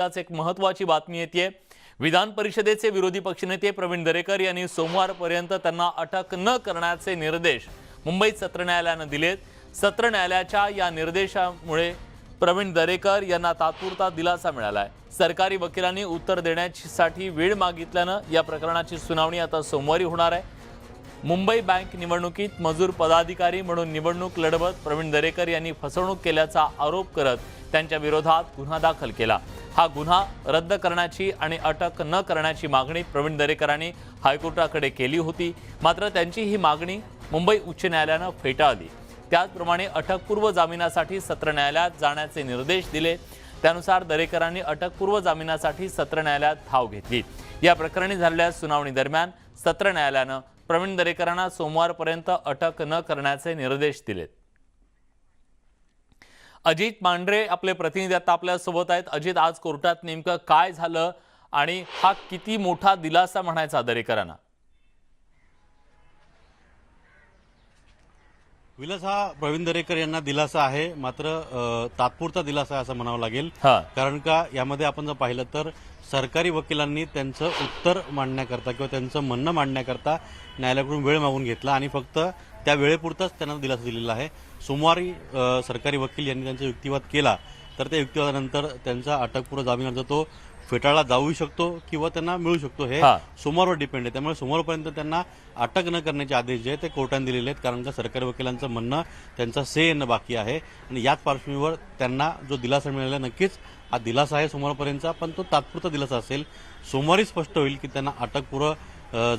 एक महत्वाची बातमी येते विधान परिषदेचे विरोधी पक्षनेते प्रवीण दरेकर यांनी सोमवारपर्यंत त्यांना अटक न करण्याचे निर्देश मुंबईत सत्र न्यायालयानं दिलेत. सत्र न्यायालयाच्या या निर्देशामुळे प्रवीण दरेकर यांना तात्पुरता दिलासा मिळाला आहे सरकारी वकिलांनी उत्तर देण्यासाठी वेळ मागितल्यानं या प्रकरणाची सुनावणी आता सोमवारी होणार आहे. मुंबई बँक निवडणुकीत मजूर पदाधिकारी म्हणून निवडणूक लढवत प्रवीण दरेकर यांनी फसवणूक केल्याचा आरोप करत त्यांच्या विरोधात गुन्हा दाखल केला. हा गुन्हा रद्द करण्याची आणि अटक न करण्याची मागणी प्रवीण दरेकरांनी हायकोर्टाकडे केली होती. मात्र त्यांची ही मागणी मुंबई उच्च न्यायालयानं फेटाळली. त्याचप्रमाणे अटकपूर्व जामिनासाठी सत्र न्यायालयात जाण्याचे निर्देश दिले. त्यानुसार दरेकरांनी अटकपूर्व जामिनासाठी सत्र न्यायालयात धाव घेतली. या प्रकरणी झालेल्या सुनावणी दरम्यान सत्र न्यायालयानं प्रवीण दरेकरांना सोमवारपर्यंत अटक न करण्याचे निर्देश दिलेत. अजित मांढरे आपले प्रतिनिधी आता आपल्यासोबत आहेत. अजित आज कोर्टात नेमकं काय झालं आणि हा किती मोठा दिलासा म्हणायचा दरेकरांना विलास हा प्रवीण दरेकर यांना दिलासा आहे. मात्र तात्पुरता दिलासा आहे असं म्हणावं लागेल. हा. कारण का यामध्ये आपण जर पाहिलं तर सरकारी वकिलांनी त्यांचं उत्तर मांडण्याकरता किंवा त्यांचं म्हणणं मांडण्याकरता न्यायालयाकडून वेळ मागून घेतला आणि फक्त त्या वेळेपुरताच त्यांना दिलासा दिलेला आहे. सोमवारी सरकारी वकील यांनी त्यांचा युक्तिवाद केला तर त्या युक्तिवादानंतर त्यांचा अटकपूर्व जामीन अर्ज तो फेटाळला जाऊ शकतो किंवा त्यांना मिळू शकतो. हे. सोमवारवर डिपेंड आहे. त्यामुळे सोमवारपर्यंत त्यांना अटक न करण्याचे आदेश जे आहेत ते कोर्टाने दिलेले आहेत कारण का सरकारी वकिलांचं म्हणणं त्यांचा से येणं बाकी आहे. आणि याच पार्श्वभूमीवर त्यांना जो दिलासा मिळाला नक्कीच हा दिलासा आहे सोमवारपर्यंतचा पण तो तात्पुरता दिलासा असेल. सोमवारी स्पष्ट होईल की त्यांना अटकपूर्व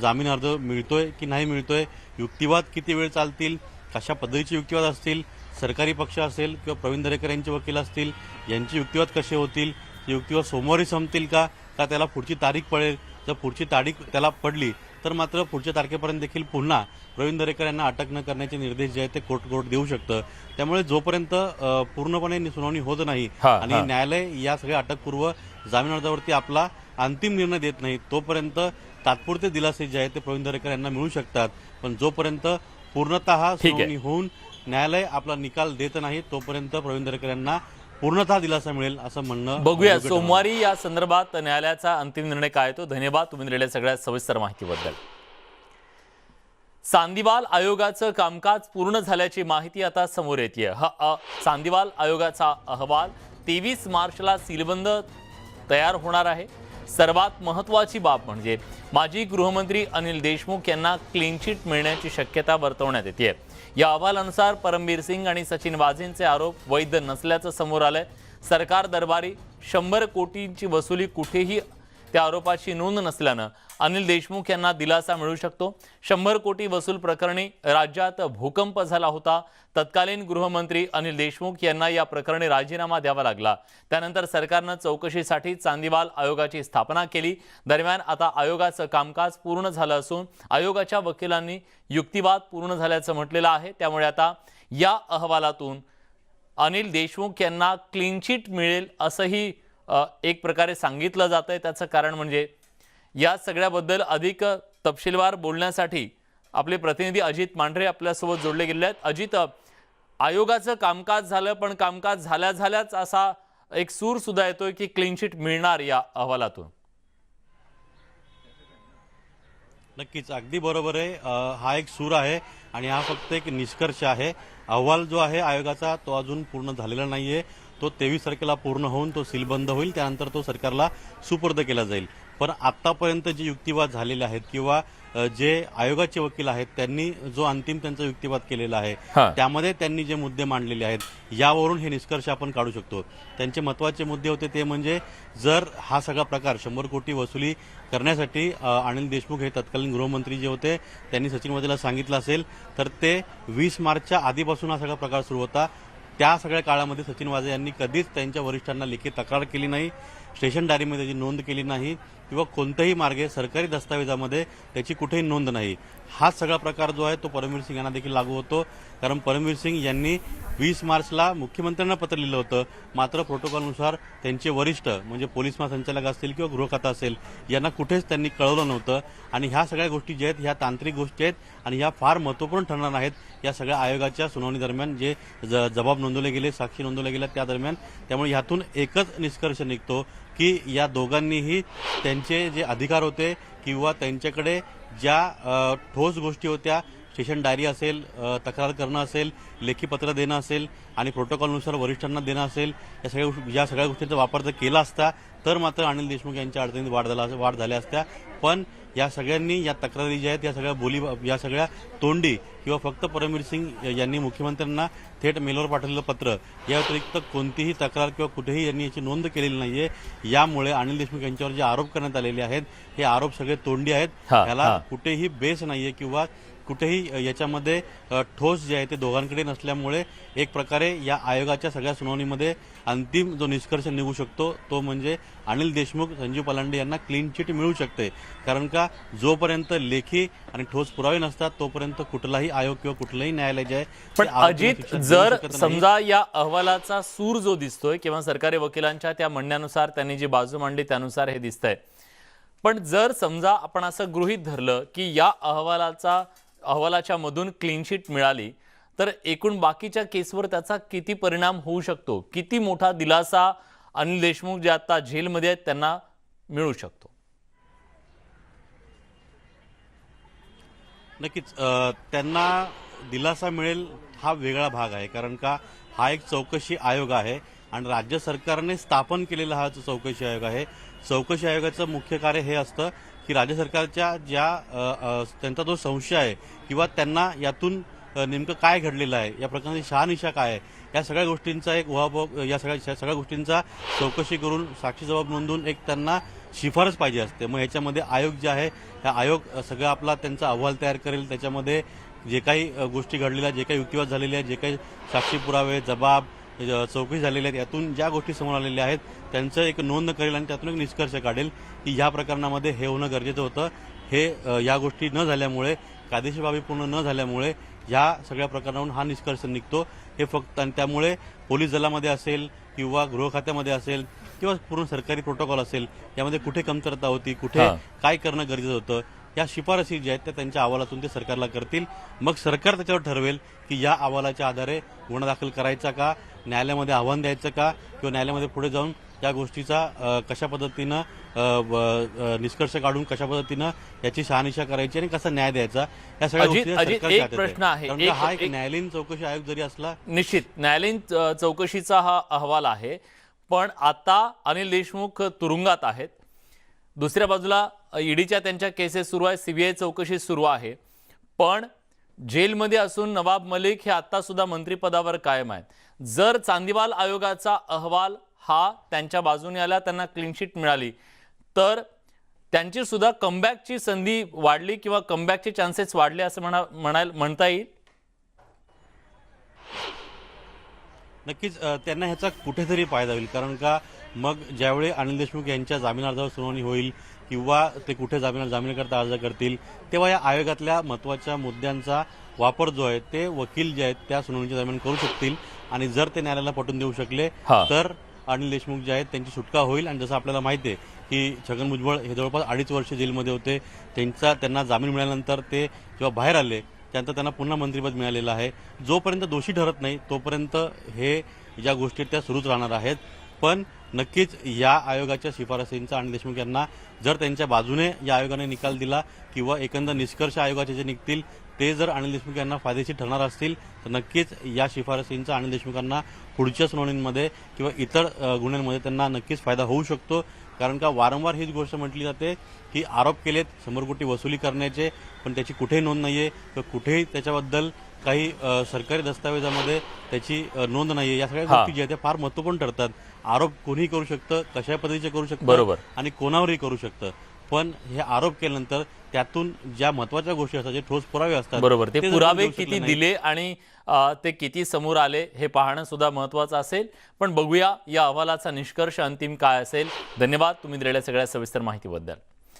जामीन अर्ज मिळतोय की नाही मिळतोय युक्तिवाद किती वेळ चालतील कशा पद्धतीचे युक्तिवाद असतील सरकारी पक्ष असेल किंवा प्रवीण दरेकर यांचे वकील असतील यांचे युक्तिवाद कसे होतील युक्तिवाद सोमवारी संपतील का का त्याला पुढची तारीख पडेल जर पुढची तारीख त्याला पडली तर मात्र पुढच्या तारखेपर्यंत देखील पुन्हा प्रवीण दरेकर यांना अटक न करण्याचे निर्देश जे आहेत ते कोर्ट कोर्ट देऊ शकतं त्यामुळे जोपर्यंत पूर्णपणे सुनावणी होत नाही आणि. न्यायालय या सगळ्या अटकपूर्व जामीन अर्जावरती आपला अंतिम निर्णय देत नाही तोपर्यंत तात्पुरते दिलासे जे आहेत ते प्रवीण दरेकर यांना मिळू शकतात. पण जोपर्यंत पूर्णतः. सुनावणी होऊन न्यायालय आपला निकाल देत नाही तोपर्यंत प्रवीण दरेकर यांना पूर्णतः दिलासा मिळेल असं म्हणणं बघूया. सोमवारी या संदर्भात न्यायालयाचा अंतिम निर्णय काय येतो धन्यवाद तुम्ही दिलेल्या सगळ्या सविस्तर माहितीबद्दल. चांदीवाल आयोगाचं कामकाज पूर्ण झाल्याची माहिती आता समोर येते हा आयोगाचा अहवाल तेवीस मार्चला सीलबंद तयार होणार आहे. सर्वात महत्त्वाची बाब म्हणजे माजी गृहमंत्री अनिल देशमुख यांना क्लीन चिट मिळण्याची शक्यता वर्तवण्यात येते. या अहवालानुसार परमबीर सिंग आणि सचिन वाझेंचे आरोप वैध नसल्याचं समोर आलंय. सरकार दरबारी शंभर कोटींची वसुली कुठेही त्या आरोपाची नोंद नसल्यानं अनिल देशमुख यांना दिलासा मिळू शकतो. शंभर कोटी वसूल प्रकरणी राज्यात भूकंप झाला होता. तत्कालीन गृहमंत्री अनिल देशमुख यांना या प्रकरणी राजीनामा द्यावा लागला. त्यानंतर सरकारनं चौकशीसाठी चांदीवाल आयोगाची स्थापना केली. दरम्यान आता आयोगाचं कामकाज पूर्ण झालं असून आयोगाच्या वकिलांनी युक्तिवाद पूर्ण झाल्याचं म्हटलेलं आहे. त्यामुळे आता या अहवालातून अनिल देशमुख यांना क्लीन चिट मिळेल असंही एक प्रकारे सांगितलं जात आहे त्याचं कारण म्हणजे या सगळ्याबद्दल अधिक तपशीलवार बोलण्यासाठी आपले प्रतिनिधी अजित मांढरे आपल्यासोबत जोडले गेले आहेत. अजित आयोगाचं कामकाज झालं पण कामकाज झाल्या झाल्याच असा एक सूर सुद्धा येतोय की क्लीन चिट मिळणार या अहवालातून. नक्कीच अगदी बरोबर आहे. हा एक सूर आहे आणि हा फक्त एक निष्कर्ष आहे. अहवाल जो आहे आयोगाचा तो अजून पूर्ण झालेला नाहीये. तो तेवीस तारखेला पूर्ण होऊन तो सीलबंद होईल त्यानंतर तो सरकारला सुपूर्द केला जाईल. पण आतापर्यंत जे युक्तिवाद झालेले आहेत किंवा जे आयोगाचे वकील आहेत त्यांनी जो अंतिम त्यांचा युक्तिवाद केलेला आहे. त्यामध्ये त्यांनी जे मुद्दे मांडलेले आहेत यावरून हे निष्कर्ष आपण काढू शकतो. त्यांचे महत्त्वाचे मुद्दे होते ते म्हणजे जर हा सगळा प्रकार शंभर कोटी वसुली करण्यासाठी अनिल देशमुख हे तत्कालीन गृहमंत्री जे होते त्यांनी सचिन वाजेला सांगितलं असेल तर ते वीस मार्चच्या आधीपासून हा सगळा प्रकार सुरू होता. त्या सगळ्या काळामध्ये सचिन वाजे यांनी कधीच त्यांच्या वरिष्ठांना लेखी तक्रार केली नाही स्टेशन डायरीमध्ये त्याची नोंद केली नाही किंवा कोणत्याही मार्गे सरकारी दस्तावेजामध्ये त्याची कुठेही नोंद नाही. हा सगळा प्रकार जो आहे तो परमवीर सिंग यांना देखील लागू होतो. कारण परमवीर सिंग यांनी वीस मार्चला मुख्यमंत्र्यांना पत्र लिहिलं होतं. मात्र प्रोटोकॉलनुसार त्यांचे वरिष्ठ म्हणजे पोलीस महासंचालक असतील किंवा गृहखाता असेल यांना कुठेच त्यांनी कळवलं नव्हतं. आणि ह्या सगळ्या गोष्टी ज्या आहेत ह्या तांत्रिक गोष्टी आहेत आणि ह्या फार महत्त्वपूर्ण ठरणार आहेत या सगळ्या आयोगाच्या सुनावणी दरम्यान जे ज- जबाब नोंदवले गेले साक्षी नोंदवल्या गेल्या त्या दरम्यान. त्यामुळे ह्यातून एकच निष्कर्ष निघतो. की या दोघांनीही त्यांचे जे अधिकार होते किंवा त्यांच्याकडे ज्या ठोस गोष्टी होत्या स्टेशन डायरी असेल तक्रार करणं असेल लेखी पत्र देणं असेल आणि प्रोटोकॉलनुसार वरिष्ठांना देणं असेल या सगळ्या या सगळ्या गोष्टींचा वापर जर केला असता तर मात्र अनिल देशमुख यांच्या अडचणीत वाढ झाला वाढ झाल्या असत्या. पण या सगळ्यांनी या तक्रारी ज्या आहेत या सगळ्या बोली या सगळ्या तोंडी किंवा फक्त परमवीर सिंग यांनी मुख्यमंत्र्यांना थेट मेलवर पाठवलेलं पत्र या व्यतिरिक्त कोणतीही तक्रार किंवा कुठेही यांनी याची नोंद केलेली नाहीये यामुळे अनिल देशमुख यांच्यावर जे आरोप करण्यात आलेले आहेत हे आरोप सगळे तोंडी आहेत याला हा. कुठेही बेस नाहीये किंवा कुठेही याच्यामध्ये ठोस जे आहे ते दोघांकडे नसल्यामुळे एक प्रकारे या आयोगाच्या सगळ्या सुनावणीमध्ये अंतिम जो निष्कर्ष निघू शकतो तो म्हणजे अनिल देशमुख संजीव पलांडे यांना क्लीन चिट मिळू शकते कारण का जोपर्यंत लेखी आणि ठोस पुरावे नसतात तोपर्यंत कुठलाही आयोग किंवा कुठलंही न्यायालय जे आहे पण अजित जर. समजा या अहवालाचा सूर जो दिसतोय किंवा सरकारी वकिलांच्या त्या म्हणण्यानुसार त्यांनी जी बाजू मांडली त्यानुसार हे दिसतंय पण जर समजा आपण असं गृहीत धरलं की या अहवालाचा अहवालाच्या मधून क्लीनशीट मिळाली तर एकूण बाकीच्या केसवर त्याचा किती परिणाम होऊ शकतो? किती मोठा दिलासा अनिल देशमुख जे आता जेलमध्ये आहेत त्यांना मिळू शकतो? नक्कीच त्यांना दिलासा मिळेल हा वेगळा भाग आहे कारण का हा एक चौकशी आयोग आहे आणि राज्य सरकारने स्थापन केलेला हा जो चौकशी आयोग आहे. चौकशी आयोगाचं मुख्य कार्य हे असतं की राज्य सरकारच्या ज्या त्यांचा जो संशय आहे किंवा त्यांना यातून नेमकं काय घडलेलं आहे या प्रकरणाची शहानिशा काय आहे या सगळ्या गोष्टींचा एक उहापोह या सगळ्या सगळ्या गोष्टींचा चौकशी करून साक्षी जबाब नोंदवून एक त्यांना शिफारस पाहिजे असते. मग ह्याच्यामध्ये आयोग जे आहे हा आयोग सगळं आपला त्यांचा अहवाल तयार करेल. त्याच्यामध्ये जे काही गोष्टी घडलेल्या जे काही युक्तिवाद झालेले आहेत जे काही साक्षी पुरावे जबाब चौकशी झालेल्या आहेत यातून ज्या गोष्टी समोर आलेल्या आहेत त्यांचं एक नोंद करेल आणि त्यातून एक निष्कर्ष काढेल की ह्या प्रकरणामध्ये हे होणं गरजेचं होतं. हे या गोष्टी न झाल्यामुळे कायदेशीर बाबी पूर्ण न झाल्यामुळे ह्या सगळ्या प्रकरणावरून हा निष्कर्ष निघतो. हे फक्त आणि त्यामुळे पोलीस दलामध्ये असेल किंवा गृह खात्यामध्ये असेल किंवा पूर्ण सरकारी प्रोटोकॉल असेल यामध्ये कुठे कमतरता होती कुठे. काय करणं गरजेचं होतं या शिफारसी ज्या आहेत त्या त्यांच्या अहवालातून ते सरकारला करतील. मग सरकार त्याच्यावर ठरवेल की या अहवालाच्या आधारे गुन्हा दाखल करायचा का न्यायालयामध्ये आव्हान द्यायचं का? किंवा न्यायालयामध्ये पुढे जाऊन या गोष्टीचा कशा पद्धतीनं निष्कर्ष काढून कशा पद्धतीनं याची शहानिशा करायची आणि कसा न्याय द्यायचा? या सगळ्या प्रश्न आहे. हा एक न्यायालयीन चौकशी आयोग जरी असला निश्चित. न्यायालयीन चौकशीचा हा अहवाल आहे. पण आता अनिल देशमुख तुरुंगात आहेत. दुसऱ्या बाजूला ईडीच्या त्यांच्या केसेस सुरू आहे सीबीआय चौकशी सुरू आहे. पण जेलमध्ये असून नवाब मलिक हे आता सुद्धा मंत्रिपदावर कायम आहेत. जर चांदीवाल आयोगाचा अहवाल हा त्यांच्या बाजूने आला त्यांना क्लीनशीट मिळाली तर त्यांची सुद्धा कमबॅकची संधी वाढली किंवा कमबॅकचे चान्सेस वाढले असं म्हणा म्हणायला म्हणता येईल? नक्कीच त्यांना ह्याचा कुठेतरी फायदा होईल. कारण का मग ज्यावेळी अनिल देशमुख यांच्या जामीन अर्जावर सुनावणी होईल किंवा ते कुठे जामीन जामिनाकरता अर्ज करतील तेव्हा या आयोगातल्या महत्त्वाच्या मुद्द्यांचा वापर जो आहे ते वकील जे आहेत त्या सुनावणीच्या दरम्यान करू शकतील. आणि जर ते न्यायालयाला पटवून देऊ शकले. तर अनिल देशमुख जे आहेत त्यांची सुटका होईल. आणि जसं आपल्याला माहिती आहे की छगन भुजबळ हे जवळपास अडीच वर्ष जेलमध्ये होते. त्यांचा त्यांना जामीन मिळाल्यानंतर ते जेव्हा बाहेर आले त्यानंतर त्यांना पुन्हा मंत्रिपद मिळालेलं आहे. जोपर्यंत दोषी ठरत नाही तोपर्यंत हे ज्या गोष्टी त्या सुरूच राहणार आहेत. पण नक्कीच या आयोगाच्या शिफारसींचा अनिल देशमुख यांना जर त्यांच्या बाजूने या आयोगाने निकाल दिला किंवा एकंदर निष्कर्ष आयोगाचे जे निघतील ते जर अनिल देशमुख यांना फायदेशीर ठरणार असतील तर नक्कीच या शिफारसींचा अनिल देशमुखांना पुढच्या सुनावणींमध्ये किंवा इतर गुन्ह्यांमध्ये त्यांना नक्कीच फायदा होऊ शकतो. कारण का वारंवार हीच गोष्ट म्हटली जाते की आरोप केलेत शंभर कोटी वसुली करण्याचे पण त्याची कुठेही नोंद नाहीये. किंवा कुठेही त्याच्याबद्दल काही सरकारी दस्तावेजामध्ये त्याची नोंद नाहीये. या सगळ्या. गोष्टी ज्या आहेत त्या फार महत्त्वपूर्ण ठरतात. आरोप कोणीही करू शकतं कशा पद्धतीचे करू शकतं बरोबर. आणि कोणावरही करू शकतं. पण हे आरोप केल्यानंतर त्यातून ज्या महत्त्वाच्या गोष्टी असतात जे ठोस पुरावे असतात बरोबर. ते पुरावे किती दिले आणि ते किती समोर आले हे पाहणं सुद्धा महत्वाचं असेल. पण बघूया या अहवालाचा निष्कर्ष अंतिम काय असेल. धन्यवाद. तुम्ही दिलेल्या सगळ्या सविस्तर माहितीबद्दल.